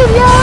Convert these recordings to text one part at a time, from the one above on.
Yeah!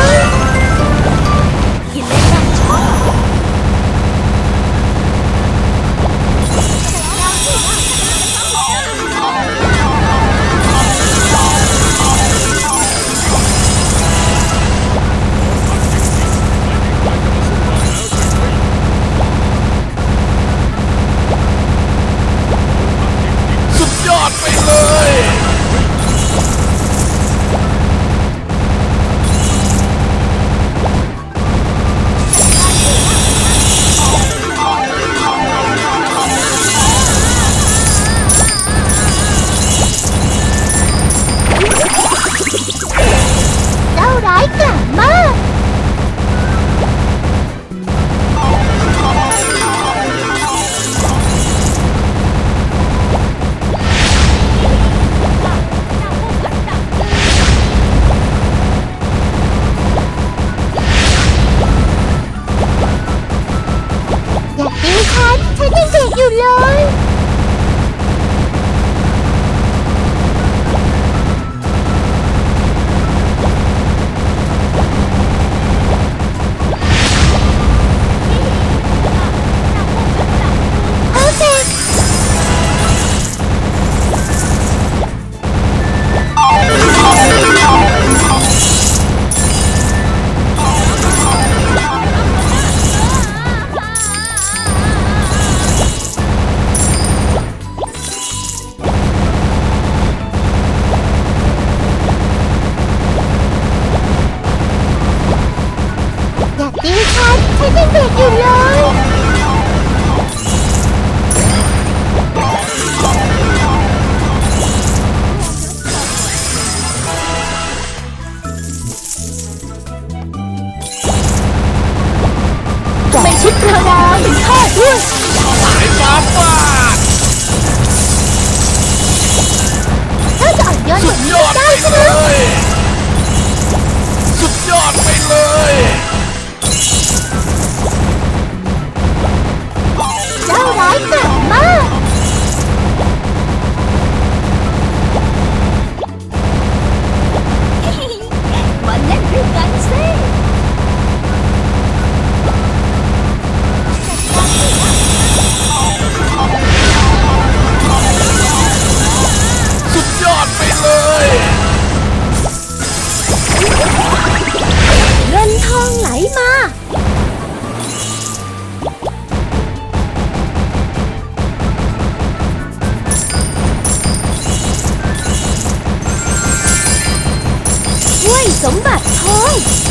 สุดยอดไปเลย สุดยอดไปเลย สมบัติทอง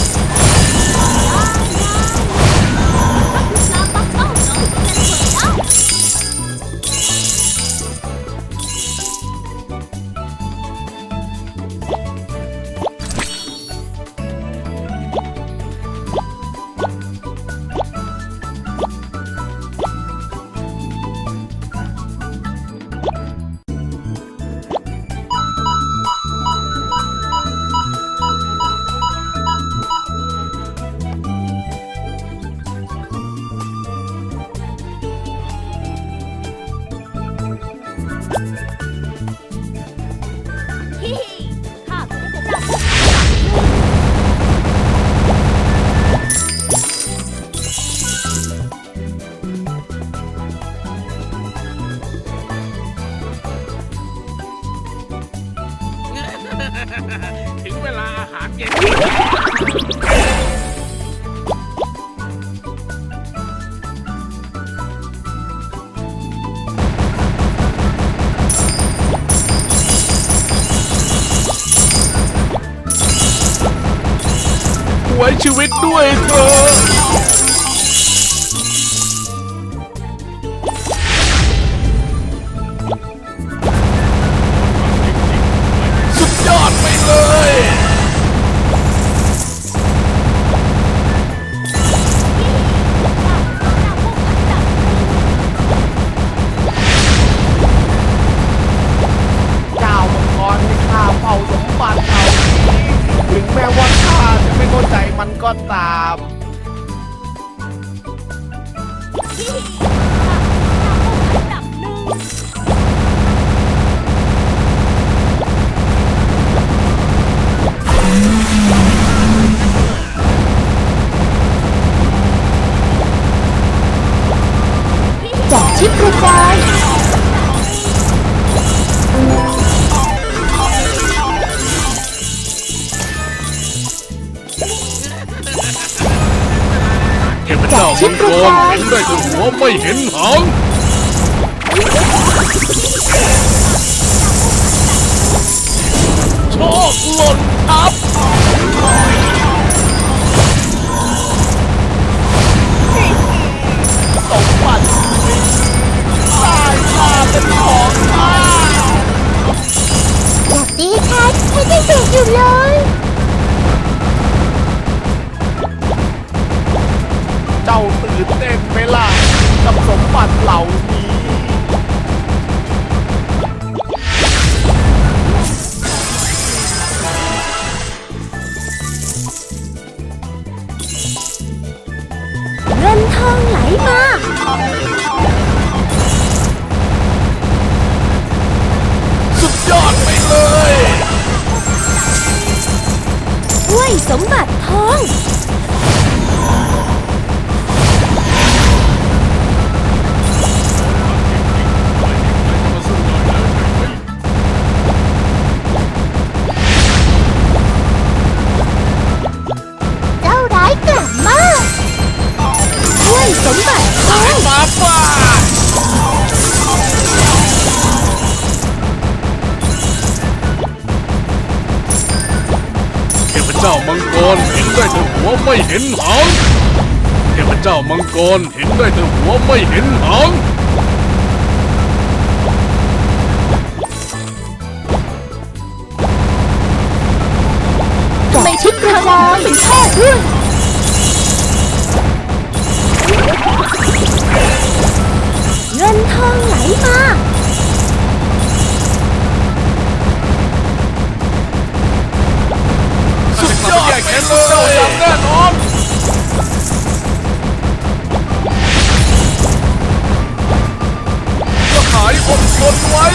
ถึงเวลาอาหารเย็นไว้ชีวิตด้วยเธอ จ้ามังกรเห็นได้แต่หัวไม่เห็นหางชอบหล่นทับสมปัติตายพาเป็นของข้า แบบนี้ค่ะไม่ได้เด็กอยู่เลยาตื่นเต้นไหมล่ะกับสมบัติเหล่านี้ เงินทองไหลมา สุดยอดไปเลยถ้วยสมบัติทอง จ้ามังกรเห็นได้แต่หัวไม่เห็นหางเทพเจ้ามังกรเห็นได้แต่หัวไม่เห็นหางไมชิดกระจายเป็นแค่เรื่องเงินทองไหลมา สุดยอดไปเลยเจ้าอย่างแน่นอนก็หายอดทนไว้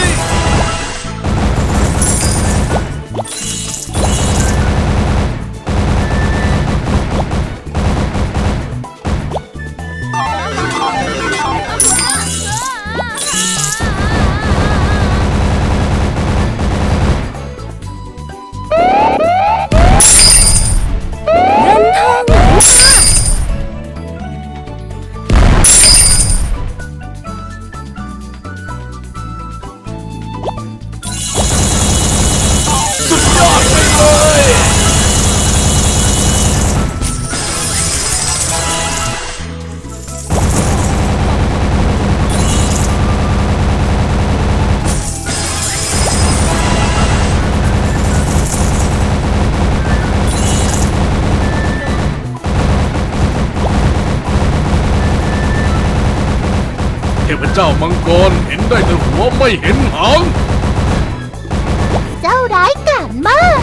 พเจ้ามังกรเห็นได้แต่หัวไม่เห็นหาง เจ้าร้ายกาจมาก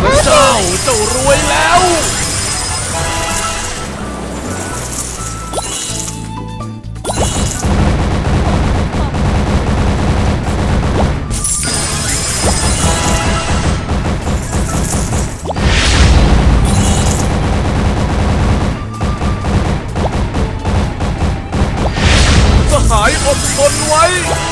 พระเจ้าเจ้ารวยแล้ว ทนไว้